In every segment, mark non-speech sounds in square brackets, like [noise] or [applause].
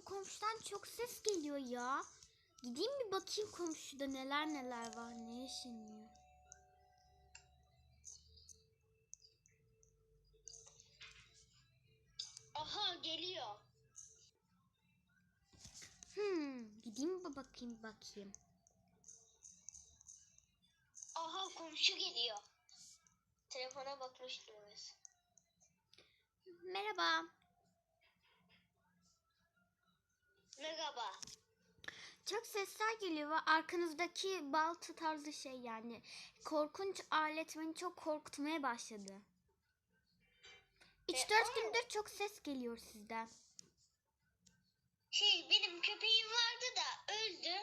bu komşudan çok ses geliyor ya. Gideyim bir bakayım komşuda neler neler var, ne yaşanıyor. Aha geliyor. Hmm, gideyim bir bakayım bakayım. Aha komşu geliyor. Telefona bakmıştım. Merhaba. Merhaba. Çok sesler geliyor ve arkanızdaki balta tarzı şey yani korkunç alet beni çok korkutmaya başladı. 3-4 E, gündür çok ses geliyor sizden. Şey benim köpeğim vardı da öldü.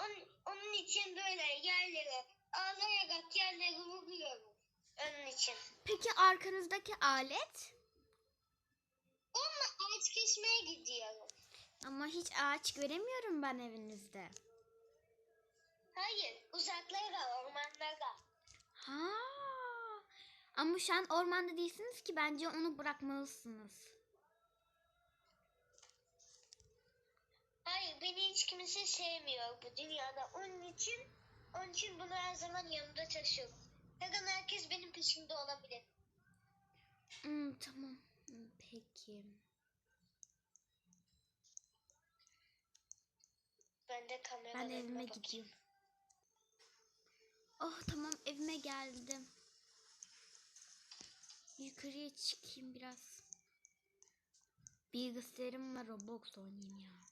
Onun, onun için böyle yerlere ağlayarak yerlere vuruyorum. Onun için. Peki arkanızdaki alet? Onunla ağaç kesmeye gidiyorum. Ama hiç ağaç göremiyorum ben evinizde. Hayır uzaklara ormanlara. Ha. Ama şu an ormanda değilsiniz ki bence onu bırakmalısınız. Hayır beni hiç kimse sevmiyor bu dünyada. Onun için onun için bunu her zaman yanımda taşıyorum. Her an herkes benim peşimde olabilir. Hmm, tamam. Hmm, Peki. Ben de Ben kameralarıma evime bakayım. gidiyorum. Oh tamam evime geldim. Yukarıya çıkayım biraz. Bilgisayarımla Roblox oynayayım ya.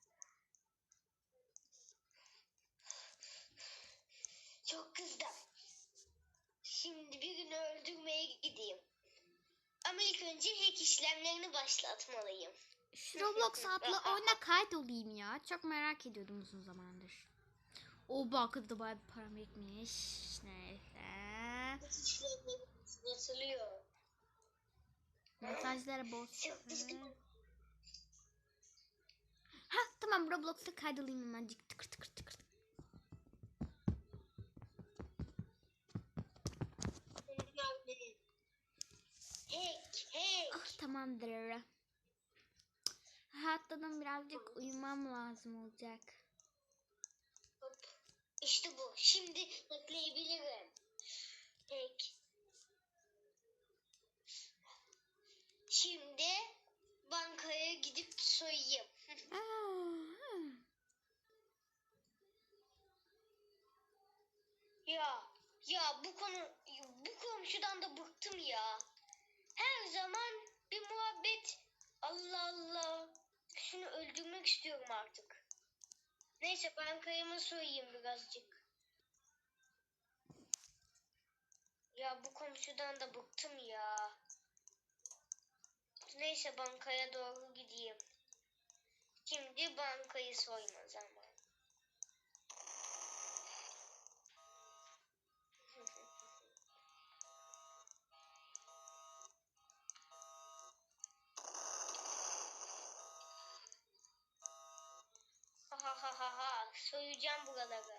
Çok kızdım. Şimdi birini öldürmeye gideyim. Ama ilk önce hack işlemlerini başlatmalıyım. Şu Roblox adlı [laughs] oyuna kaydolayım ya. Çok merak ediyordum uzun zamandır. O bakıda bayağı bir param etmiş. Neyse. Başlatılıyor. Mesajlara kızgınım. Ha tamam Roblox'a kaydolayayım hemencik. Tıkır tıkır tıkır. Hack, hack. Ah tamamdır. Birazcık uyumam lazım olacak. İşte bu. Şimdi hackleyebilirim. Hack. Şimdi bankaya gidip soyayım. [laughs] Ya ya bu konu bu komşudan da bıktım ya. Her zaman bir muhabbet. Allah Allah. Şunu öldürmek istiyorum artık. Neyse bankayımı soyayım birazcık. Ya bu komşudan da bıktım ya. Neyse bankaya doğru gideyim. Şimdi bankayı soyma Ha ha ha. Soyacağım buraları.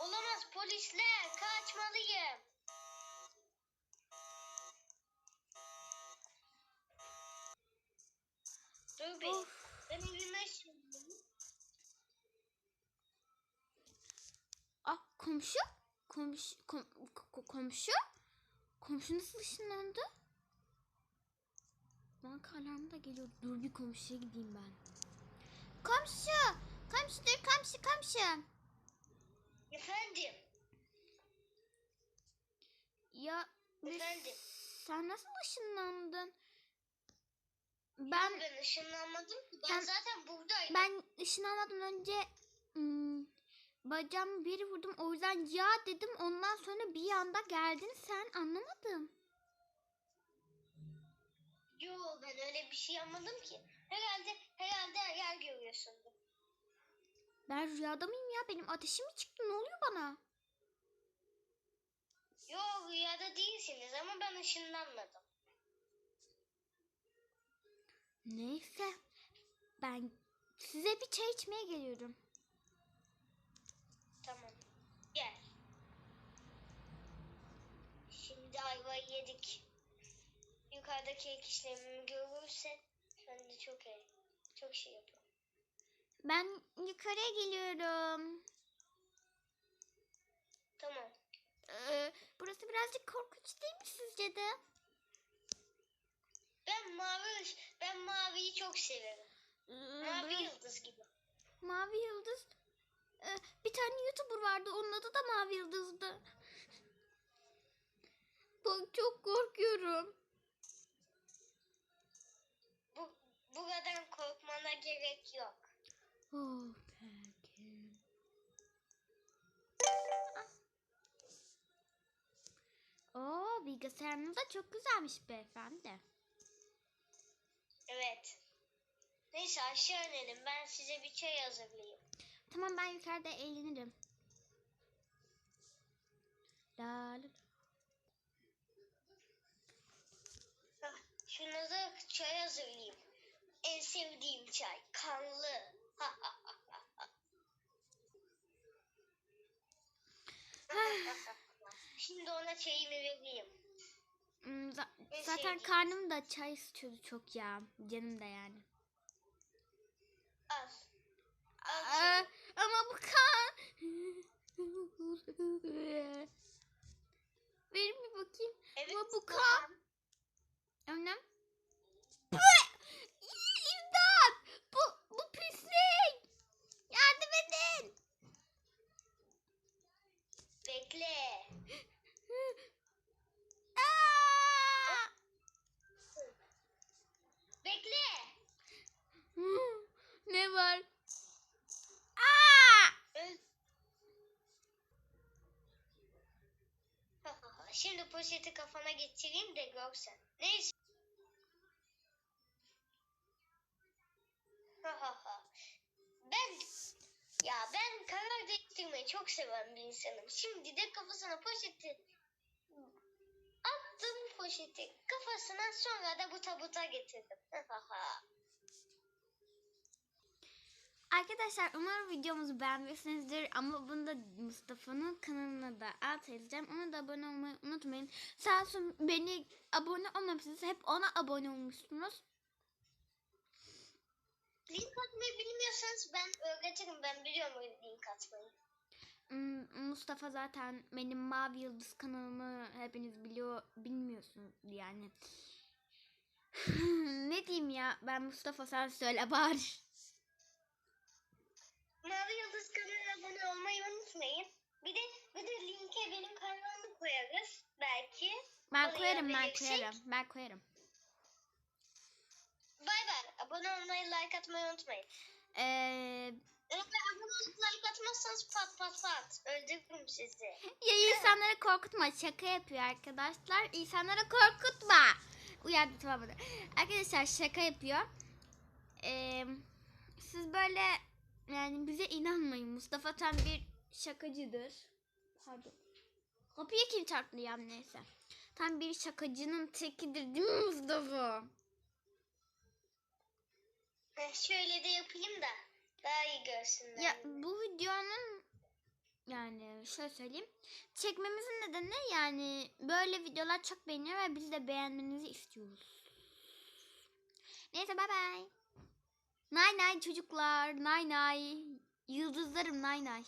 Olamaz polisler. Kaçmalıyım. Dur bir. Of. Ben evime şimdi. ah komşu? Komşu kom, ko- komşu? Komşu nasıl ışınlandı? Banka alarmı da geliyor. Dur bir komşuya gideyim ben. Komşu! Komşu dur komşu komşu. Efendim. Ya Efendim? sen nasıl ışınlandın? Ben Ben ışınlanmadım. Ben Sen- zaten buradaydım. ben ışınlanmadan önce hmm, bacağımı bir vurdum. O yüzden ya dedim. Ondan sonra bir anda geldin sen anlamadım. Yo ben öyle bir şey yapmadım ki. Herhalde herhalde yer görüyorsundur. Ben rüyada mıyım ya? Benim ateşim mi çıktı? Ne oluyor bana? Yo rüyada değilsiniz ama ben ışınlanmadım. Neyse. Ben size bir çay içmeye geliyorum. Tamam. Gel. Şimdi ayvayı yedik. Yukarıdaki ek işlemimi görürse Ben de çok iyi. Çok şey yapıyorum. Ben yukarıya geliyorum. Tamam. Ee, burası birazcık korkunç değil mi sizce de? Ben mavi ben maviyi çok severim. Ee, Mavi yıldız gibi. Mavi Yıldız. Ee, bir tane YouTuber vardı. Onun adı da Mavi Yıldız'dı. Bak çok korkuyorum. Bu buradan korkmana gerek yok. Oh peki. Oo bilgisayarınız da çok güzelmiş beyefendi. Evet. Neyse aşağı inelim. Ben size bir çay hazırlayayım. Tamam ben yukarıda eğlenirim. La la Şuna da çay hazırlayayım. En sevdiğim çay. Kanlı. Şimdi ona çayımı vereyim. Hmm, za- En zaten sevdiğim. karnım da çay istiyordu çok ya. Canım da yani. Al. Al Aa, çayı. ama bu kan. [laughs] Verin bir bakayım. Evet. Ama bu tamam. kan. Annem. Bekle. Aa! Bekle. ne var? Aa! [laughs] Şimdi poşeti kafana geçireyim de görsen. Neyse. Değiştirmeyi çok seven bir insanım. Şimdi de kafasına poşeti attım poşeti kafasına sonra da bu tabuta getirdim. [laughs] Arkadaşlar umarım videomuzu beğenmişsinizdir ama bunu da Mustafa'nın kanalına da alt edeceğim. Ona da abone olmayı unutmayın. Sağ beni abone olmamışsınız. Hep ona abone olmuşsunuz. Link atmayı bilmiyorsanız ben öğretirim. Ben biliyorum link atmayı. Hmm, Mustafa zaten benim Mavi Yıldız kanalımı hepiniz biliyor bilmiyorsunuz yani. [laughs] ne diyeyim ya ben Mustafa sen söyle bari. Mavi Yıldız kanalına abone olmayı unutmayın. Bir de bir de linke benim kanalımı koyarız belki. Ben Oraya koyarım ben verirsek- koyarım ben koyarım. Bay bay. Abone olmayı, like atmayı unutmayın. Ee, Eğer abone olup like atmazsanız pat pat pat öldürürüm sizi. ya insanları korkutma şaka yapıyor arkadaşlar. İnsanları korkutma. Uyandı tamam mı? Arkadaşlar şaka yapıyor. Ee, siz böyle yani bize inanmayın. Mustafa tam bir şakacıdır. Pardon. Kapıyı kim çarptı ya neyse. Tam bir şakacının tekidir değil mi Mustafa? Şöyle de yapayım da daha iyi görsünler. Ya bu videonun yani şöyle söyleyeyim. Çekmemizin nedeni yani böyle videolar çok beğeniyor ve biz de beğenmenizi istiyoruz. Neyse bay bay. Nay nay çocuklar. Nay nay. Yıldızlarım nay nay.